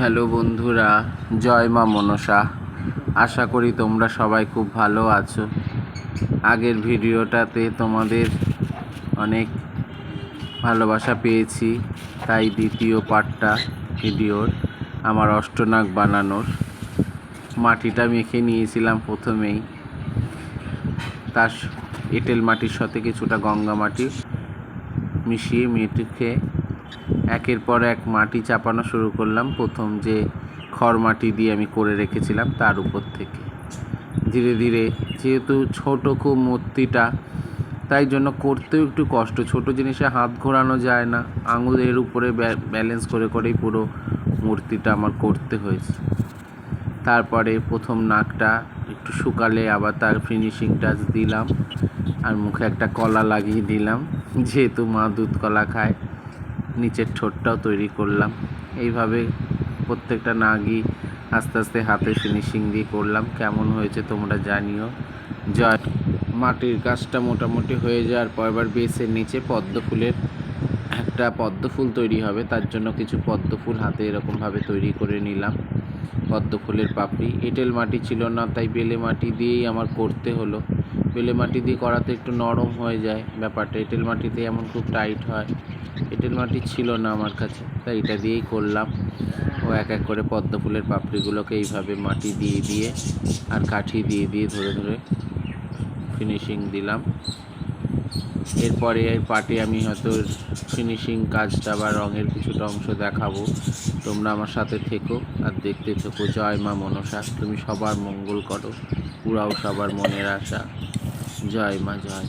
Hello বন্ধুরা, জয় মা মনসা। আশা করি তোমরা সবাই খুব ভালো আছো। আগের ভিডিওটাতে তোমাদের অনেক ভালোবাসা পেয়েছি, তাই দ্বিতীয় পার্টটা ভিডিওর, আমার অষ্টনাগ বানানোর। মাটিটা মেখে নিয়েছিলাম প্রথমেই। তার এঁটেল মাটির সাথে কিছুটা গঙ্গা মাটি মিশিয়ে মেয়েটিকে একের পর এক মাটি চাপানো শুরু করলাম। প্রথম যে খড় মাটি দিয়ে আমি করে রেখেছিলাম তার উপর থেকে। ধীরে ধীরে যেহেতু ছোট খুব মূর্তিটা, তাই জন্য করতেও একটু কষ্ট। ছোট জিনিসে হাত ঘোরানো যায় না। আঙুলের উপরে ব্যা- ব্যালেন্স করে করেই পুরো মূর্তিটা আমার করতে হয়েছে। তারপরে প্রথম নাকটা একটু শুকালে আবার তার ফিনিশিং টাচ দিলাম। আর মুখে একটা কলা লাগিয়ে দিলাম। যেহেতু মা দুধ কলা খায়। নিচের ঠোঁটটাও তৈরি করলাম। এইভাবে প্রত্যেকটা নাগই আস্তে আস্তে হাতে ফিনিশিং দিয়ে করলাম। কেমন হয়েছে তোমরা জানিও। জয়। মাটির কাজটা মোটামুটি হয়ে যাওয়ার পর এবার বেসের নিচে পদ্ম ফুলের একটা পদ্ম ফুল তৈরি হবে। তার জন্য কিছু পদ্ম ফুল হাতে এরকমভাবে তৈরি করে নিলাম। পদ্ম ফুলের পাপড়ি। এঁটেল মাটি ছিল না, তাই বেলে মাটি দিয়েই আমার করতে হলো। বেলে মাটি দিয়ে করাতে একটু নরম হয়ে যায় ব্যাপারটা। এঁটেল মাটিতে এমন খুব টাইট হয়। এঁটেল মাটি ছিল না আমার কাছে, তাই এটা দিয়েই করলাম। ও এক এক করে পদ্ম ফুলের পাপড়িগুলোকে এইভাবে মাটি দিয়ে দিয়ে আর কাঠি দিয়ে দিয়ে ধরে ধরে ফিনিশিং দিলাম। এরপরে এই পার্টে আমি হয়তো ফিনিশিং কাজটা বা রঙের কিছুটা অংশ দেখাবো। তোমরা আমার সাথে থেকো আর দেখতে থেকো। জয় মা মনসা, তুমি সবার মঙ্গল করো, পুরাও সবার মনের আশা। জয় মা, জয়।